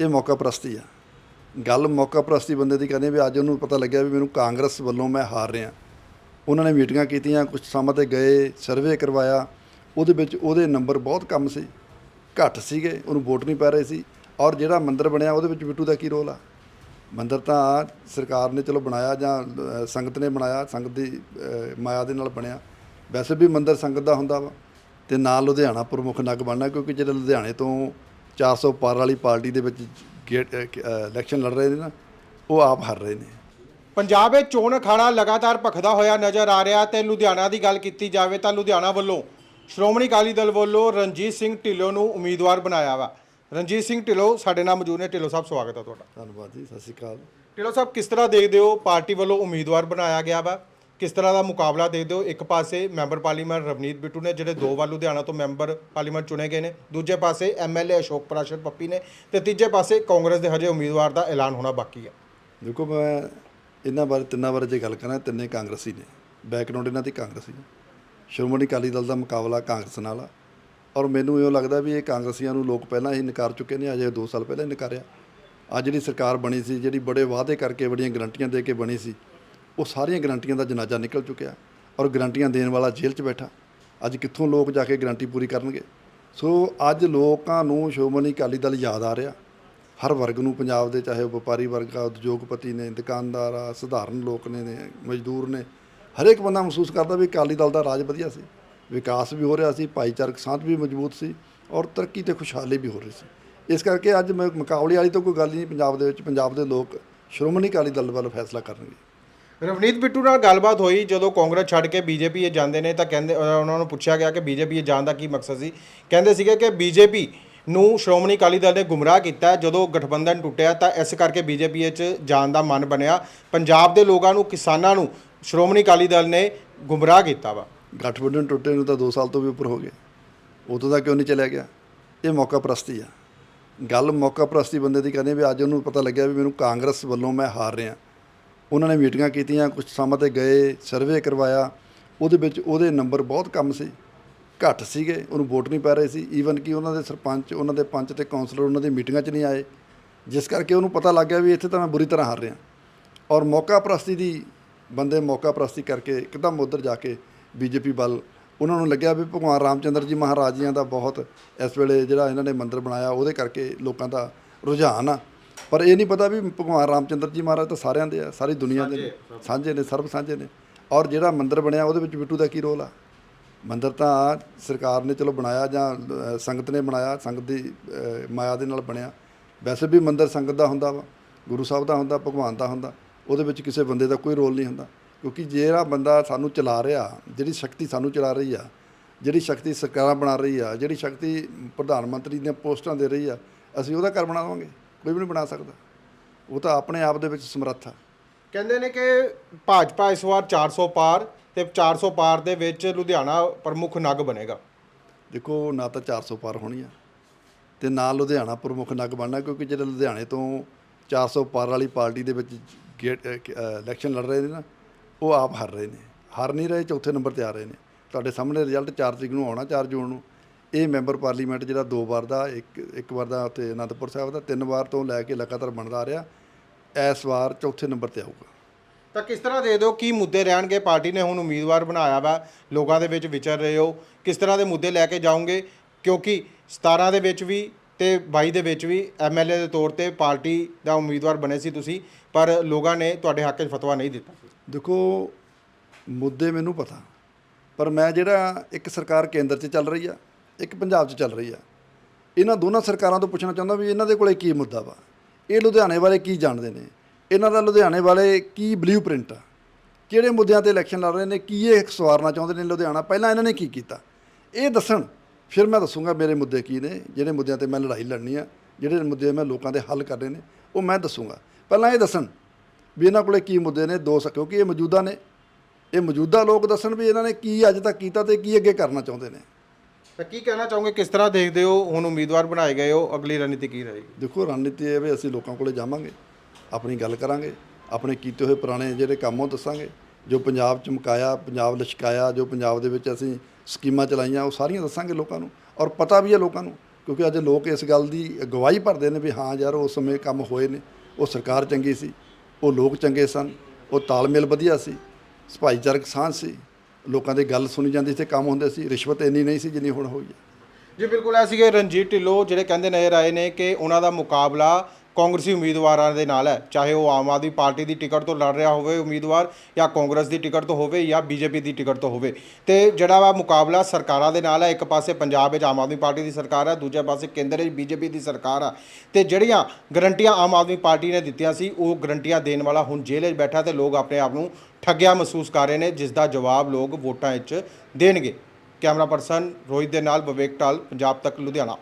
ਇਹ ਮੌਕਾ ਪ੍ਰਸਤੀ ਆ। ਗੱਲ ਮੌਕਾ ਪ੍ਰਸਤੀ ਬੰਦੇ ਦੀ ਕਹਿੰਦੇ ਵੀ ਅੱਜ ਉਹਨੂੰ ਪਤਾ ਲੱਗਿਆ ਵੀ ਮੈਨੂੰ ਕਾਂਗਰਸ ਵੱਲੋਂ ਮੈਂ ਹਾਰ ਰਿਹਾ। ਉਹਨਾਂ ਨੇ ਮੀਟਿੰਗਾਂ ਕੀਤੀਆਂ ਕੁਝ ਸਮਾਂ ਤੇ ਗਏ, ਸਰਵੇ ਕਰਵਾਇਆ। ਉਹਦੇ ਵਿੱਚ ਉਹਦੇ ਨੰਬਰ ਬਹੁਤ ਕਮ ਸੀ। ਘੱਟ ਸੀਗੇ, ਉਹਨੂੰ ਵੋਟ ਨਹੀਂ ਪੈ ਰਹੇ ਸੀ। ਔਰ ਜਿਹੜਾ ਮੰਦਰ ਬਣਿਆ, ਉਹਦੇ ਵਿੱਚ ਬਿੱਟੂ ਦਾ ਕੀ ਰੋਲ ਆ? ਮੰਦਰ ਤਾਂ ਸਰਕਾਰ ਨੇ ਚਲੋ ਬਣਾਇਆ ਜਾਂ ਸੰਗਤ ਨੇ ਬਣਾਇਆ, ਸੰਗਤ ਦੀ ਮਾਇਆ ਦੇ ਨਾਲ ਬਣਿਆ। ਵੈਸੇ ਵੀ ਮੰਦਰ ਸੰਗਤ ਦਾ ਹੁੰਦਾ ਵਾ। ਤੇ ਨਾਲ ਲੁਧਿਆਣਾ ਪ੍ਰਮੁੱਖ ਨਗ ਬਣਨਾ, ਕਿਉਂਕਿ ਜਿਹੜਾ ਲੁਧਿਆਣੇ ਤੋਂ 400 ਪਾਰ ਵਾਲੀ ਪਾਰਟੀ ਦੇ ਵਿੱਚ ਇਲੈਕਸ਼ਨ ਲੜ ਰਹੇ ਨੇ ਨਾ ਉਹ ਆਪ ਹਾਰ ਰਹੇ ਨੇ। ਪੰਜਾਬ ਵਿੱਚ ਚੋਣ ਅਖਾੜਾ ਲਗਾਤਾਰ ਭਖਦਾ ਹੋਇਆ ਨਜ਼ਰ ਆ ਰਿਹਾ ਤੇ ਲੁਧਿਆਣਾ ਦੀ ਗੱਲ ਕੀਤੀ ਜਾਵੇ ਤਾਂ ਲੁਧਿਆਣਾ ਵੱਲੋਂ ਸ਼੍ਰੋਮਣੀ ਅਕਾਲੀ ਦਲ ਵੱਲੋਂ ਰਣਜੀਤ ਸਿੰਘ ਢਿੱਲੋਂ ਨੂੰ ਉਮੀਦਵਾਰ ਬਣਾਇਆ ਵਾ। ਰਣਜੀਤ ਸਿੰਘ ਢਿੱਲੋਂ ਸਾਡੇ ਨਾਲ ਮੌਜੂਦ ਨੇ। ਢਿੱਲੋਂ ਸਾਹਿਬ ਸਵਾਗਤ ਹੈ ਤੁਹਾਡਾ। ਧੰਨਵਾਦ ਜੀ ਸਤਿ ਸ਼੍ਰੀ ਅਕਾਲ। ਢਿੱਲੋਂ ਸਾਹਿਬ ਕਿਸ ਤਰ੍ਹਾਂ ਦੇਖਦੇ ਹੋ ਪਾਰਟੀ ਵੱਲੋਂ ਉਮੀਦਵਾਰ ਬਣਾਇਆ ਗਿਆ ਵਾ? ਕਿਸ ਤਰ੍ਹਾਂ ਦਾ ਮੁਕਾਬਲਾ ਦੇਖਦੇ ਹੋ ਇੱਕ ਪਾਸੇ ਮੈਂਬਰ ਪਾਰਲੀਮੈਂਟ ਰਵਨੀਤ ਬਿੱਟੂ ਨੇ, ਜਿਹੜੇ ਦੋ ਵਾਰ ਲੁਧਿਆਣਾ ਤੋਂ ਮੈਂਬਰ ਪਾਰਲੀਮੈਂਟ ਚੁਣੇ ਗਏ ਨੇ। ਦੂਜੇ ਪਾਸੇ ਐਮਐਲਏ ਅਸ਼ੋਕ ਪ੍ਰਾਸ਼ਰ ਪੱਪੀ ਨੇ ਤੇ ਤੀਜੇ ਪਾਸੇ ਕਾਂਗਰਸ ਦੇ ਹਜੇ ਉਮੀਦਵਾਰ ਦਾ ਐਲਾਨ ਹੋਣਾ ਬਾਕੀ ਹੈ। ਦੇਖੋ, ਮੈਂ ਇਹਨਾਂ ਬਾਰੇ, ਤਿੰਨਾਂ ਬਾਰੇ ਜੇ ਗੱਲ ਕਰਾਂ, ਤਿੰਨੇ ਕਾਂਗਰਸੀ ਨੇ। ਬੈਕਗ੍ਰਾਉਂਡ ਇਹਨਾਂ ਦੀ ਕਾਂਗਰਸੀ ਸ਼੍ਰੋਮਣੀ ਅਕਾਲੀ ਦਲ ਦਾ ਮੁਕਾਬਲਾ ਕਾਂਗਰਸ ਨਾਲ ਆ। ਔਰ ਮੈਨੂੰ ਇਹੋ ਲੱਗਦਾ ਵੀ ਇਹ ਕਾਂਗਰਸੀਆਂ ਨੂੰ ਲੋਕ ਪਹਿਲਾਂ ਹੀ ਨਕਾਰ ਚੁੱਕੇ ਨੇ, ਅਜੇ 2 ਸਾਲ ਪਹਿਲਾਂ ਹੀ ਨਕਾਰਿਆ ਅੱਜ ਜਿਹੜੀ ਸਰਕਾਰ ਬਣੀ ਸੀ, ਜਿਹੜੀ ਬੜੇ ਵਾਅਦੇ ਕਰਕੇ, ਬੜੀਆਂ ਗਰੰਟੀਆਂ ਦੇ ਕੇ ਬਣੀ ਸੀ ਉਹ ਸਾਰੀਆਂ ਗਰੰਟੀਆਂ ਦਾ ਜਨਾਜ਼ਾ ਨਿਕਲ ਚੁੱਕਿਆ ਔਰ ਗਰੰਟੀਆਂ ਦੇਣ ਵਾਲਾ ਜੇਲ੍ਹ 'ਚ ਬੈਠਾ। ਅੱਜ ਕਿੱਥੋਂ ਲੋਕ ਜਾ ਕੇ ਗਰੰਟੀ ਪੂਰੀ ਕਰਨਗੇ? ਸੋ ਅੱਜ ਲੋਕਾਂ ਨੂੰ ਸ਼੍ਰੋਮਣੀ ਅਕਾਲੀ ਦਲ ਯਾਦ ਆ ਰਿਹਾ। ਹਰ ਵਰਗ ਨੂੰ ਪੰਜਾਬ ਦੇ, ਚਾਹੇ ਉਹ ਵਪਾਰੀ ਵਰਗ ਆ ਉਦਯੋਗਪਤੀ ਨੇ, ਦੁਕਾਨਦਾਰ ਆ, ਸਧਾਰਨ ਲੋਕ ਨੇ ਮਜ਼ਦੂਰ ਨੇ, ਹਰੇਕ ਬੰਦਾ ਮਹਿਸੂਸ ਕਰਦਾ ਵੀ ਅਕਾਲੀ ਦਲ ਦਾ ਰਾਜ ਵਧੀਆ ਸੀ। ਵਿਕਾਸ ਵੀ ਹੋ ਰਿਹਾ ਸੀ, ਭਾਈਚਾਰਕ ਸਾਂਝ ਵੀ ਮਜ਼ਬੂਤ ਸੀ ਔਰ ਤਰੱਕੀ ਤੇ ਖੁਸ਼ਹਾਲੀ ਵੀ ਹੋ ਰਹੀ ਸੀ। ਇਸ ਕਰਕੇ ਅੱਜ ਮੈਂ, ਮੁਕਾਬਲੇ ਵਾਲੀ ਤਾਂ ਕੋਈ ਗੱਲ ਨਹੀਂ, ਪੰਜਾਬ ਦੇ ਵਿੱਚ ਪੰਜਾਬ ਦੇ ਲੋਕ ਸ਼੍ਰੋਮਣੀ ਅਕਾਲੀ ਦਲ ਵੱਲ ਫੈਸਲਾ ਕਰਨਗੇ। ਰਵਨੀਤ ਬਿੱਟੂ ਨਾਲ ਗੱਲਬਾਤ ਹੋਈ, ਜਦੋਂ ਕਾਂਗਰਸ ਛੱਡ ਕੇ ਬੀਜੇਪੀ ਇਹ ਜਾਂਦੇ ਨੇ ਤਾਂ ਕਹਿੰਦੇ ਉਹਨਾਂ ਨੂੰ ਪੁੱਛਿਆ ਗਿਆ ਕਿ ਬੀਜੇਪੀ ਇਹ ਜਾਣ ਦਾ ਕੀ ਮਕਸਦ ਸੀ। ਕਹਿੰਦੇ ਸੀਗੇ ਕਿ ਬੀਜੇਪੀ ਨੂੰ ਸ਼੍ਰੋਮਣੀ ਅਕਾਲੀ ਦਲ ਨੇ ਗੁੰਮਰਾਹ ਕੀਤਾ, ਜਦੋਂ ਗਠਬੰਧਨ ਟੁੱਟਿਆ ਤਾਂ ਇਸ ਕਰਕੇ ਬੀਜੇਪੀ ਵਿੱਚ ਜਾਣ ਦਾ ਮਨ ਬਣਿਆ। ਪੰਜਾਬ ਦੇ ਲੋਕਾਂ ਨੂੰ, ਕਿਸਾਨਾਂ ਨੂੰ ਸ਼੍ਰੋਮਣੀ ਅਕਾਲੀ ਦਲ ਨੇ ਗੁੰਮਰਾਹ ਕੀਤਾ ਵਾ। ਗਠਬੰਧਨ ਟੁੱਟੇ ਨੂੰ ਤਾਂ 2 ਸਾਲ ਤੋਂ ਵੀ ਉੱਪਰ ਹੋ ਗਏ। ਉਦੋਂ ਦਾ ਕਿਉਂ ਨਹੀਂ ਚਲਿਆ ਗਿਆ? ਇਹ ਮੌਕਾ ਪ੍ਰਸਤੀ ਆ। ਗੱਲ ਮੌਕਾ ਪ੍ਰਸਤੀ ਬੰਦੇ ਦੀ ਕਹਿੰਦੇ ਵੀ ਅੱਜ ਉਹਨੂੰ ਪਤਾ ਲੱਗਿਆ ਵੀ ਮੈਨੂੰ ਕਾਂਗਰਸ ਵੱਲੋਂ ਮੈਂ ਹਾਰ ਰਿਹਾ। ਉਹਨਾਂ ਨੇ ਮੀਟਿੰਗਾਂ ਕੀਤੀਆਂ ਕੁਝ ਥਾਵਾਂ ਤੇ ਗਏ ਸਰਵੇ ਕਰਵਾਇਆ। ਉਹਦੇ ਵਿੱਚ ਉਹਦੇ ਨੰਬਰ ਬਹੁਤ ਕਮ ਸੀ। ਘੱਟ ਸੀਗੇ, ਉਹਨੂੰ ਵੋਟ ਨਹੀਂ ਪੈ ਰਹੇ ਸੀ। ਈਵਨ ਕਿ ਉਹਨਾਂ ਦੇ ਸਰਪੰਚ, ਉਹਨਾਂ ਦੇ ਪੰਚ ਤੇ ਕਾਉਂਸਲਰ ਉਹਨਾਂ ਦੀ ਮੀਟਿੰਗਾਂ 'ਚ ਨਹੀਂ ਆਏ। ਜਿਸ ਕਰਕੇ ਉਹਨੂੰ ਪਤਾ ਲੱਗ ਗਿਆ ਵੀ ਇੱਥੇ ਤਾਂ ਮੈਂ ਬੁਰੀ ਤਰ੍ਹਾਂ ਹਾਰ ਰਿਹਾ। ਔਰ ਮੌਕਾ ਪ੍ਰਸਤੀ ਦੀ, ਬੰਦੇ ਮੌਕਾ ਪ੍ਰਸਤੀ ਕਰਕੇ ਇੱਕਦਮ ਉੱਧਰ ਜਾ ਕੇ ਬੀਜੇਪੀ ਵੱਲ ਉਹਨਾਂ ਨੂੰ ਲੱਗਿਆ ਵੀ ਭਗਵਾਨ ਰਾਮਚੰਦਰ ਜੀ ਮਹਾਰਾਜ ਜੀਆਂ ਦਾ ਬਹੁਤ ਇਸ ਵੇਲੇ ਜਿਹੜਾ ਇਹਨਾਂ ਨੇ ਮੰਦਿਰ ਬਣਾਇਆ, ਉਹਦੇ ਕਰਕੇ ਲੋਕਾਂ ਦਾ ਰੁਝਾਨ ਆ। ਪਰ ਇਹ ਨਹੀਂ ਪਤਾ ਵੀ ਭਗਵਾਨ ਰਾਮਚੰਦਰ ਜੀ ਮਹਾਰਾਜ ਤਾਂ ਸਾਰਿਆਂ ਦੇ ਆ ਸਾਰੀ ਦੁਨੀਆ ਦੇ ਨੇ। ਸਾਂਝੇ ਨੇ ਸਰਬ ਸਾਂਝੇ ਨੇ। ਔਰ ਜਿਹੜਾ ਮੰਦਿਰ ਬਣਿਆ ਉਹਦੇ ਵਿੱਚ ਬਿੱਟੂ ਦਾ ਕੀ ਰੋਲ ਆ? ਮੰਦਿਰ ਤਾਂ ਸਰਕਾਰ ਨੇ ਚਲੋ ਬਣਾਇਆ ਜਾਂ ਸੰਗਤ ਨੇ ਬਣਾਇਆ ਸੰਗਤ ਦੀ ਮਾਇਆ ਦੇ ਨਾਲ ਬਣਿਆ। ਵੈਸੇ ਵੀ ਮੰਦਿਰ ਸੰਗਤ ਦਾ ਹੁੰਦਾ ਵਾ ਗੁਰੂ ਸਾਹਿਬ ਦਾ ਹੁੰਦਾ ਭਗਵਾਨ ਦਾ ਹੁੰਦਾ ਉਹਦੇ ਵਿੱਚ ਕਿਸੇ ਬੰਦੇ ਦਾ ਕੋਈ ਰੋਲ ਨਹੀਂ ਹੁੰਦਾ। ਕਿਉਂਕਿ ਜਿਹੜਾ ਬੰਦਾ ਸਾਨੂੰ ਚਲਾ ਰਿਹਾ ਜਿਹੜੀ ਸ਼ਕਤੀ ਸਾਨੂੰ ਚਲਾ ਰਹੀ ਆ ਜਿਹੜੀ ਸ਼ਕਤੀ ਸਰਕਾਰਾਂ ਬਣਾ ਰਹੀ ਆ ਜਿਹੜੀ ਸ਼ਕਤੀ ਪ੍ਰਧਾਨ ਮੰਤਰੀ ਦੀਆਂ ਪੋਸਟਾਂ ਦੇ ਰਹੀ ਆ ਅਸੀਂ ਉਹਦਾ ਘਰ ਬਣਾ ਦੇਵਾਂਗੇ। ਕੋਈ ਵੀ ਨਹੀਂ ਬਣਾ ਸਕਦਾ। ਉਹ ਤਾਂ ਆਪਣੇ ਆਪ ਦੇ ਵਿੱਚ ਸਮਰੱਥ ਆ। ਕਹਿੰਦੇ ਨੇ ਕਿ ਭਾਜਪਾ ਇਸ ਵਾਰ 400 ਪਾਰ ਤੇ 400 ਪਾਰ ਦੇ ਵਿੱਚ ਲੁਧਿਆਣਾ ਪ੍ਰਮੁੱਖ ਨਗ ਬਣੇਗਾ। ਦੇਖੋ ਨਾ ਤਾਂ 400 ਪਾਰ ਹੋਣੀ ਆ ਤੇ ਨਾ ਲੁਧਿਆਣਾ ਪ੍ਰਮੁੱਖ ਨਗ ਬਣਨਾ ਕਿਉਂਕਿ ਜਿਹੜੇ ਲੁਧਿਆਣੇ ਤੋਂ 400 ਪਾਰ ਵਾਲੀ ਪਾਰਟੀ ਦੇ ਵਿੱਚ ਇਲੈਕਸ਼ਨ ਲੜ ਰਹੇ ਨੇ ਨਾ ਉਹ ਆਪ ਹਾਰ ਰਹੇ ਨੇ। ਹਾਰ ਨਹੀਂ ਰਹੇ ਚੌਥੇ ਨੰਬਰ ਤੇ ਆ ਰਹੇ ਨੇ। ਤੁਹਾਡੇ ਸਾਹਮਣੇ ਰਿਜ਼ਲਟ 4 ਤਰੀਕ ਨੂੰ ਆਉਣਾ 4 ਜੂਨ ਨੂੰ। ਇਹ ਮੈਂਬਰ ਪਾਰਲੀਮੈਂਟ ਜਿਹੜਾ ਦੋ ਵਾਰ ਦਾ ਇੱਕ ਇੱਕ ਵਾਰ ਦਾ ਉੱਥੇ ਅਨੰਦਪੁਰ ਸਾਹਿਬ ਦਾ ਤਿੰਨ ਵਾਰ ਤੋਂ ਲੈ ਕੇ ਲਗਾਤਾਰ ਬਣਦਾ ਆ ਰਿਹਾ ਇਸ ਵਾਰ ਚੌਥੇ ਨੰਬਰ ਤੇ ਆਊਗਾ। ਤਾਂ ਕਿਸ ਤਰ੍ਹਾਂ ਦੇ ਦਿਓ ਕੀ ਮੁੱਦੇ ਰਹਿਣਗੇ? ਪਾਰਟੀ ਨੇ ਹੁਣ ਉਮੀਦਵਾਰ ਬਣਾਇਆ ਵਾ ਲੋਕਾਂ ਦੇ ਵਿੱਚ ਵਿਚਰ ਰਹੇ ਹੋ। ਕਿਸ ਤਰ੍ਹਾਂ ਦੇ ਮੁੱਦੇ ਲੈ ਕੇ ਜਾਓਗੇ? ਕਿਉਂਕਿ 17 ਦੇ ਵਿੱਚ ਵੀ ਤੇ 22 ਦੇ ਵਿੱਚ ਵੀ ਐਮਐਲਏ ਦੇ ਤੌਰ ਤੇ ਪਾਰਟੀ ਦਾ ਉਮੀਦਵਾਰ ਬਣੇ ਸੀ ਤੁਸੀਂ ਪਰ ਲੋਕਾਂ ਨੇ ਤੁਹਾਡੇ ਹੱਕ 'ਚ ਫਤਵਾ ਨਹੀਂ ਦਿੱਤਾ। ਦੇਖੋ ਮੁੱਦੇ ਮੈਨੂੰ ਪਤਾ ਪਰ ਮੈਂ ਜਿਹੜਾ ਇੱਕ ਸਰਕਾਰ ਕੇਂਦਰ 'ਚ ਚੱਲ ਰਹੀ ਆ ਇੱਕ ਪੰਜਾਬ 'ਚ ਚੱਲ ਰਹੀ ਆ। ਇਹਨਾਂ ਦੋਨਾਂ ਸਰਕਾਰਾਂ ਤੋਂ ਪੁੱਛਣਾ ਚਾਹੁੰਦਾ ਵੀ ਇਹਨਾਂ ਦੇ ਕੋਲੇ ਕੀ ਮੁੱਦਾ ਵਾ? ਇਹ ਲੁਧਿਆਣੇ ਬਾਰੇ ਕੀ ਜਾਣਦੇ ਨੇ? ਇਹਨਾਂ ਦਾ ਲੁਧਿਆਣੇ ਵਾਲੇ ਕੀ ਬਲੂਪ੍ਰਿੰਟ ਆ? ਕਿਹੜੇ ਮੁੱਦਿਆਂ ਤੇ ਇਲੈਕਸ਼ਨ ਲੜ ਰਹੇ ਨੇ? ਕੀ ਇਹ ਸਵਾਰਨਾ ਚਾਹੁੰਦੇ ਨੇ ਲੁਧਿਆਣਾ? ਪਹਿਲਾਂ ਇਹਨਾਂ ਨੇ ਕੀ ਕੀਤਾ? ਇਹ ਦੱਸਣ। ਫਿਰ ਮੈਂ ਦੱਸੂਗਾ ਮੇਰੇ ਮੁੱਦੇ ਕੀ ਨੇ, ਜਿਹੜੇ ਮੁੱਦਿਆਂ ਤੇ ਮੈਂ ਲੜਾਈ ਲੜਨੀ ਆ, ਜਿਹੜੇ ਮੁੱਦੇ ਮੈਂ ਲੋਕਾਂ ਦੇ ਹੱਲ ਕਰਨੇ ਨੇ, ਉਹ ਮੈਂ ਦੱਸੂਗਾ। ਪਹਿਲਾਂ ਇਹ ਦੱਸਣ ਵੀ ਇਹਨਾਂ ਕੋਲੇ ਕੀ ਮੁੱਦੇ ਨੇ ਦੋ ਸ- ਕਿਉਂਕਿ ਇਹ ਮੌਜੂਦਾ ਨੇ। ਇਹ ਮੌਜੂਦਾ ਲੋਕ ਦੱਸਣ ਵੀ ਇਹਨਾਂ ਨੇ ਕੀ ਅੱਜ ਤੱਕ ਕੀਤਾ ਤੇ ਕੀ ਅੱਗੇ ਕਰਨਾ ਚਾਹੁੰਦੇ ਨੇ। ਤਾਂ ਕੀ ਕਹਿਣਾ ਚਾਹੋਗੇ, ਕਿਸ ਤਰ੍ਹਾਂ ਦੇਖਦੇ ਹੋ ਹੁਣ ਉਮੀਦਵਾਰ ਬਣਾਏ ਗਏ ਹੋ, ਅਗਲੀ ਰਣਨੀਤੀ ਕੀ ਰਹੇਗੀ? ਦੇਖੋ, ਰਣਨੀਤੀ ਇਹ ਹੈ ਵੀ ਅਸੀਂ ਲੋਕਾਂ ਕੋਲੇ ਜਾਵਾਂਗੇ, ਆਪਣੀ ਗੱਲ ਕਰਾਂਗੇ, ਆਪਣੇ ਕੀਤੇ ਹੋਏ ਪੁਰਾਣੇ ਜਿਹੜੇ ਕੰਮ ਉਹ ਦੱਸਾਂਗੇ, ਜੋ ਪੰਜਾਬ ਚਮਕਾਇਆ ਪੰਜਾਬ ਲਸ਼ਕਾਇਆ, ਜੋ ਪੰਜਾਬ ਦੇ ਵਿੱਚ ਅਸੀਂ ਸਕੀਮਾਂ ਚਲਾਈਆਂ, ਉਹ ਸਾਰੀਆਂ ਦੱਸਾਂਗੇ ਲੋਕਾਂ ਨੂੰ, ਔਰ ਪਤਾ ਵੀ ਹੈ ਲੋਕਾਂ ਨੂੰ, ਕਿਉਂਕਿ ਅੱਜ ਲੋਕ ਇਸ ਗੱਲ ਦੀ ਗਵਾਹੀ ਭਰਦੇ ਨੇ ਵੀ ਹਾਂ ਯਾਰ, ਉਸ ਸਮੇਂ ਕੰਮ ਹੋਏ ਨੇ, ਉਹ ਸਰਕਾਰ ਚੰਗੀ ਸੀ, ਉਹ ਲੋਕ ਚੰਗੇ ਸਨ, ਉਹ ਤਾਲਮੇਲ ਵਧੀਆ ਸੀ, ਭਾਈਚਾਰਕ ਸਾਂਝ ਸੀ ਲੋਕਾਂ ਦੀ ਗੱਲ ਸੁਣੀ ਜਾਂਦੀ ਸੀ, ਕੰਮ ਹੁੰਦੇ ਸੀ, ਰਿਸ਼ਵਤ ਇੰਨੀ ਨਹੀਂ ਸੀ ਜਿੰਨੀ ਹੁਣ ਹੋਈ ਹੈ। ਜੀ, ਬਿਲਕੁਲ, ਇਹ ਸੀਗੇ ਰਣਜੀਤ ਢਿੱਲੋਂ, ਜਿਹੜੇ ਕਹਿੰਦੇ ਨਜ਼ਰ ਆਏ ਨੇ ਕਿ ਉਹਨਾਂ ਦਾ ਮੁਕਾਬਲਾ ਕਾਂਗਰਸੀ ਉਮੀਦਵਾਰਾਂ ਦੇ ਨਾਲ ਹੈ। ਚਾਹੇ ਉਹ ਆਮ ਆਦਮੀ ਪਾਰਟੀ ਦੀ ਟਿਕਟ ਤੋਂ ਲੜ ਰਿਹਾ ਹੋਵੇ ਉਮੀਦਵਾਰ, ਜਾਂ ਕਾਂਗਰਸ ਦੀ ਟਿਕਟ ਤੋਂ ਹੋਵੇ, ਜਾਂ ਬੀਜੇਪੀ ਦੀ ਟਿਕਟ ਤੋਂ ਹੋਵੇ। ਤੇ ਜਿਹੜਾ ਵਾ ਮੁਕਾਬਲਾ ਸਰਕਾਰਾਂ ਦੇ ਨਾਲ ਹੈ, ਇੱਕ ਪਾਸੇ ਪੰਜਾਬ ਵਿੱਚ ਆਮ ਆਦਮੀ ਪਾਰਟੀ ਦੀ ਸਰਕਾਰ ਹੈ, ਦੂਜੇ ਪਾਸੇ ਕੇਂਦਰ ਵਿੱਚ ਬੀਜੇਪੀ ਦੀ ਸਰਕਾਰ ਆ। ਤੇ ਜਿਹੜੀਆਂ ਗਰੰਟੀਆਂ ਆਮ ਆਦਮੀ ਪਾਰਟੀ ਨੇ ਦਿੱਤੀਆਂ ਸੀ, ਉਹ ਗਰੰਟੀਆਂ ਦੇਣ ਵਾਲਾ ਹੁਣ ਜੇਲ੍ਹ 'ਚ ਬੈਠਾ ਤੇ ਲੋਕ ਆਪਣੇ ਆਪ ਨੂੰ ਠੱਗਿਆ ਮਹਿਸੂਸ ਕਰ ਰਹੇ ਨੇ ਜਿਸ ਦਾ ਜਵਾਬ ਲੋਕ ਵੋਟਾਂ ਵਿੱਚ ਦੇਣਗੇ। ਕੈਮਰਾ ਪਰਸਨ ਰੋਹਿਤ ਦੇ ਨਾਲ ਵਿਵੇਕ ਟਾਲ ਪੰਜਾਬ ਤੱਕ, ਲੁਧਿਆਣਾ।